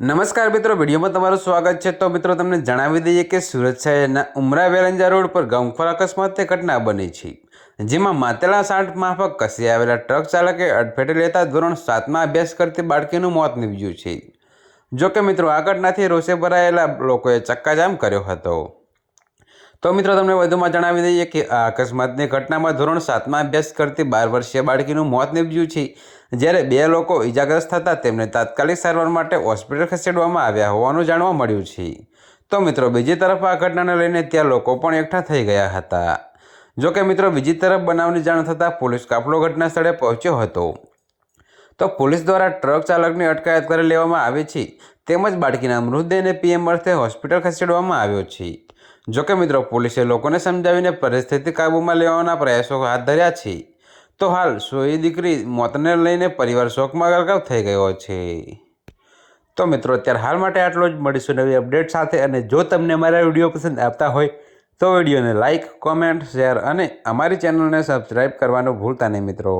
નમસ્કાર મિત્રો, વિડીયોમાં તમારું સ્વાગત છે. તો મિત્રો, તમને જણાવી દઈએ કે સુરત શહેરના ઉમરા વેલંજા રોડ પર ગમખોર અકસ્માતની ઘટના બની છે. જેમાં માતેલા સાઠ માફક કસી આવેલા ટ્રક ચાલકે અડફેટે લેતા ધોરણ સાતમાં અભ્યાસ કરતી બાળકીનું મોત નીપજ્યું છે. જોકે મિત્રો, આ ઘટનાથી રોષે ભરાયેલા લોકોએ ચક્કાજામ કર્યો હતો. તો મિત્રો, તમને વધુમાં જણાવી દઈએ કે આ અકસ્માતની ઘટનામાં ધોરણ સાતમાં અભ્યાસ કરતી બાર વર્ષીય બાળકીનું મોત નીપજ્યું છે. જ્યારે બે લોકો ઇજાગ્રસ્ત થતાં તેમને તાત્કાલિક સારવાર માટે હોસ્પિટલ ખસેડવામાં આવ્યા હોવાનું જાણવા મળ્યું છે. તો મિત્રો, બીજી તરફ આ ઘટનાને લઈને ત્યાં લોકો પણ એકઠા થઈ ગયા હતા. જો કે મિત્રો, બીજી તરફ બનાવની જાણ થતાં પોલીસ કાફલો ઘટના સ્થળે પહોંચ્યો હતો. તો પોલીસ દ્વારા ટ્રક ચાલકની અટકાયત કરી લેવામાં આવી છે. તેમજ બાળકીના મૃતદેહને પીએમ અર્થે હોસ્પિટલ ખસેડવામાં આવ્યો છે. જોકે મિત્રો, પોલીસે લોકોને સમજાવીને પરિસ્થિતિ કાબૂમાં લેવાના પ્રયાસો હાથ ધર્યા છે. તો હાલ સોય દીકરી મોતને લઈને પરિવાર શોકમાં ગરકાવ થઈ ગયો છે. તો મિત્રો, અત્યારે હાલ માટે આટલો જ. મળીશું નવી અપડેટ સાથે અને જો તમને અમારા વીડિયો પસંદ આવતા હોય, તો વિડીયોને લાઇક કોમેન્ટ, શેર અને અમારી ચેનલને સબસ્ક્રાઈબ કરવાનું ભૂલતા નહીં મિત્રો.